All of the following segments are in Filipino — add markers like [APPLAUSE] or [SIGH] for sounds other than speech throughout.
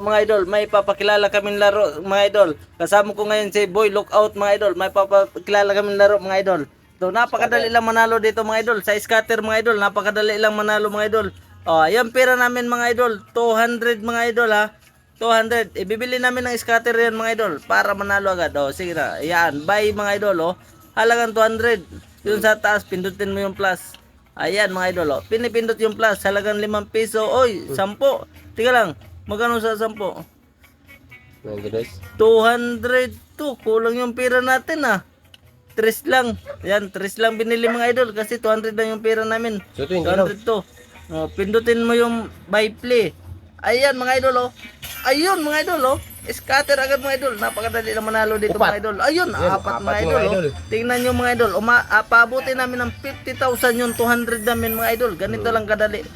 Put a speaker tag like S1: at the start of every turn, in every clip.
S1: Mga idol, may papakilala kaming laro mga idol. Kasama ko ngayon si Boy Lookout mga idol. May papakilala kaming laro mga idol. So napakadali lang manalo dito mga idol. Sa scatter mga idol, napakadali lang manalo mga idol. Oh, yan pera namin mga idol. 200 mga idol ha. 200. Ibibili namin ng scatter yan mga idol para manalo agad. Oh, sige na. Yan, buy mga idol oh. Halagang 200. Yung sa taas, pindutin mo yung plus. Ayan mga idol, oh. pinipindot yung plus, halagang 5 piso. Oy, 10. Tika lang, magkano sa 10?
S2: Mga guys.
S1: 200 to, kulang yung pera natin ah. 3 lang. Yan, 3 lang binili mga idol kasi 200 lang yung pera namin.
S2: So ito yung ilaw.
S1: 200 to. Oh, pindutin mo yung buy play. Ayan mga idol oh. Ayun mga idol oh. Scatter agad mga idol. Napakadali na manalo dito
S2: Upat.
S1: mga idol. Ayun,
S2: Yan,
S1: apat,
S2: apat
S1: mga
S2: mga
S1: idol,
S2: idol.
S1: oh. Tingnan nyo mga idol. Uma, ah, paabutin namin ng 50,000 yung 200 namin mga idol. Ganito lang kadali.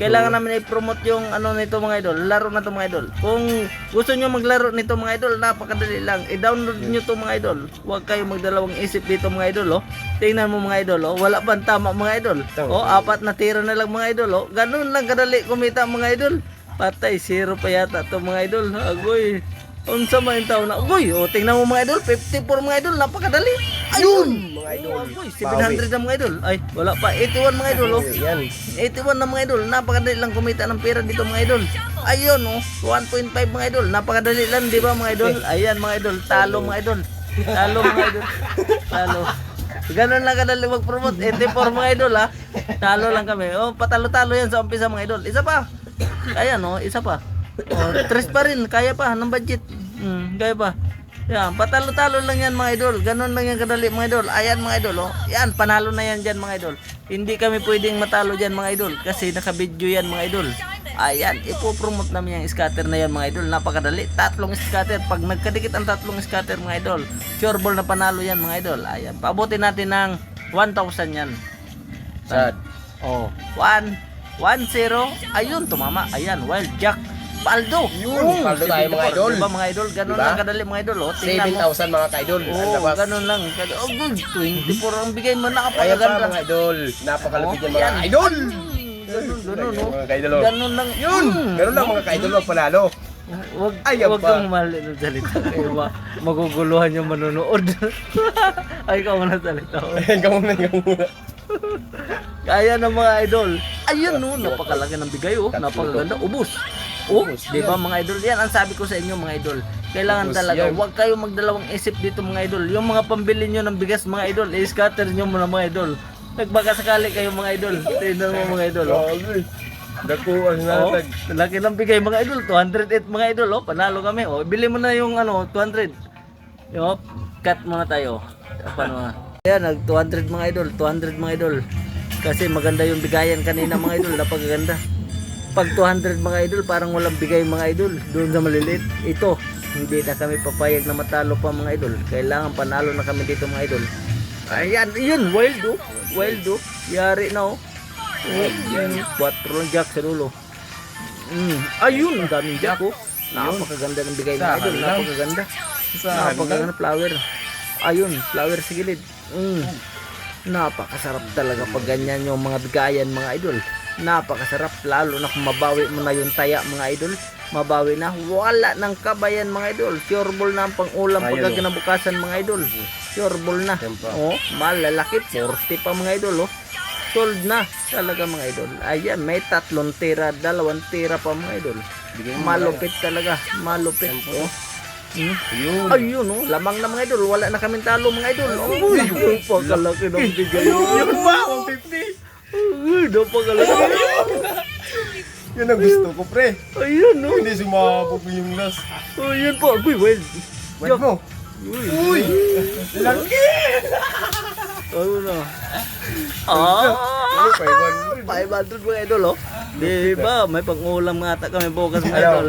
S1: Kailangan namin i-promote yung ano nito mga idol. Laro na to mga idol. Kung gusto nyo maglaro nito mga idol, napakadali lang. I-download nyo to mga idol. Huwag kayo magdalawang isip dito mga idol. Oh. Tingnan mo mga idol. Oh. Wala pang tama mga idol.
S2: Tama.
S1: Oh, apat na tira na lang mga idol. Oh. Ganun lang kadali kumita mga idol. Patay, zero pa yata to mga idol. Agoy. Unsa man yung tao na. Agoy, oh, tingnan mo mga idol. 54 mga idol. Napakadali. Ayun!
S2: mga idol.
S1: Agoy, 700 na mga idol. Ay, wala pa. 81 mga idol. Oh.
S2: Yan.
S1: 81 na mga idol, napakadali lang kumita ng pera dito mga idol. Ayun oh, 1.5 mga idol, napakadali lang, di ba mga idol? Ayan mga idol, talo mga idol. Talo mga idol. Talo. Ganun lang kadali mag-promote. 84 mga idol ha. Talo lang kami. Oh, patalo-talo yan sa umpisa mga idol. Isa pa. Ayan oh, isa pa. Oh, tres pa rin, kaya pa ng budget. Hmm, kaya pa. Yan, patalo-talo lang yan mga idol. Ganun lang yan kadali mga idol. Ayan mga idol, oh. Yan, panalo na yan dyan mga idol. Hindi kami pwedeng matalo dyan mga idol. Kasi naka-video yan mga idol. Ayan, ipopromote namin yung scatter na yan mga idol. Napakadali. Tatlong scatter. Pag nagkadikit ang tatlong scatter mga idol, sure ball na panalo yan mga idol. Ayan, paabutin natin ng 1,000 yan.
S2: Sad.
S1: Oh, 1, 1, 0. Ayun, tumama. Ayan, wild jack. Paldo.
S2: Yun, paldo tayo, mga idol.
S1: Diba mga idol? Ganun
S2: Diba?
S1: lang kadali mga idol. Oh. Tingnan mo.
S2: 7,000 mga ka-idol. Ang
S1: Oo,
S2: labas.
S1: ganun lang. Oh, good. 24 ang bigay mo.
S2: Kaya pa
S1: Napakaganda.
S2: mga idol. Napakalapit
S1: Oh,
S2: yan mga
S1: yan.
S2: idol.
S1: Ganun, ganun, oh.
S2: Mga ka-idol. oh.
S1: Ganun lang.
S2: Yun.
S1: Mm.
S2: Ganun lang mga ka-idol. Wag panalo.
S1: Wag,
S2: Ayan
S1: wag
S2: pa.
S1: kang mali ng salita. Kaya maguguluhan yung manonood. [LAUGHS] Ay, ikaw na salita. [LAUGHS]
S2: Ikaw muna, ikaw muna.
S1: Kaya ng mga idol. Ayun no, napakalaki ng bigay oh. Napakaganda. Ubus. Oh, di ba mga idol? Yan ang sabi ko sa inyo mga idol. Kailangan
S2: Ubus
S1: talaga,
S2: yan.
S1: huwag kayo magdalawang isip dito mga idol. Yung mga pambili nyo ng bigas mga idol, i-scatter nyo muna mga idol. Nagbaka sakali kayo mga idol. Tingnan mo mga idol. Oh.
S2: Grabe. Dakuan na
S1: Oh, laki ng bigay mga idol, 208 mga idol, oh, panalo kami. Oh, bili mo na yung ano, 200. Yo, cut muna tayo. Paano nga? Ayan, nag 200 mga idol, 200 mga idol. Kasi maganda yung bigayan kanina mga idol, napakaganda. Pag 200 mga idol, parang walang bigay mga idol. Doon sa maliliit. Ito, hindi na kami papayag na matalo pa mga idol. Kailangan panalo na kami dito mga idol. Ayan, yun, wild oh. Wild oh. Yari na oh. Oh, yan, 4 lang jack sa dulo. Mm. Ayun, ang daming jack oh. Napakaganda ng bigay
S2: Saan
S1: idol. Napakaganda. Napakaganda flower. Ayun, flower sa gilid. Mm. Napakasarap talaga pag ganyan yung mga bigayan mga idol. Napakasarap lalo na kung mabawi mo na yung taya mga idol. Mabawi na wala ng kabayan mga idol. Sure ball na ang pang-ulam
S2: Ayun,
S1: pagka
S2: oh.
S1: kinabukasan mga idol. Sure ball na. Oh, malalaki 40 pa mga idol oh. Sold na talaga mga idol. Ayan, may tatlong tira, dalawang tira pa mga idol. Malupit talaga, malupit. Oh. Hmm?
S2: Ayun.
S1: Ayun oh, lamang na mga idol. Wala na kaming talo mga idol. Uy, napakalaki ng bigay.
S2: Yun ba? 150.
S1: Uy, napakalaki. [LAUGHS]
S2: Yun ang gusto ko, pre.
S1: Ayun oh.
S2: Hindi sumabog yung last.
S1: Ayun po. Uy, wild.
S2: Wait mo.
S1: Uy.
S2: Uy! Laki!
S1: Ayun na. Ah!
S2: Uy, 500.
S1: 500 mga idol oh. Di ba? May pang-ulam nga ata kami bukas mga
S2: Ano?
S1: idol.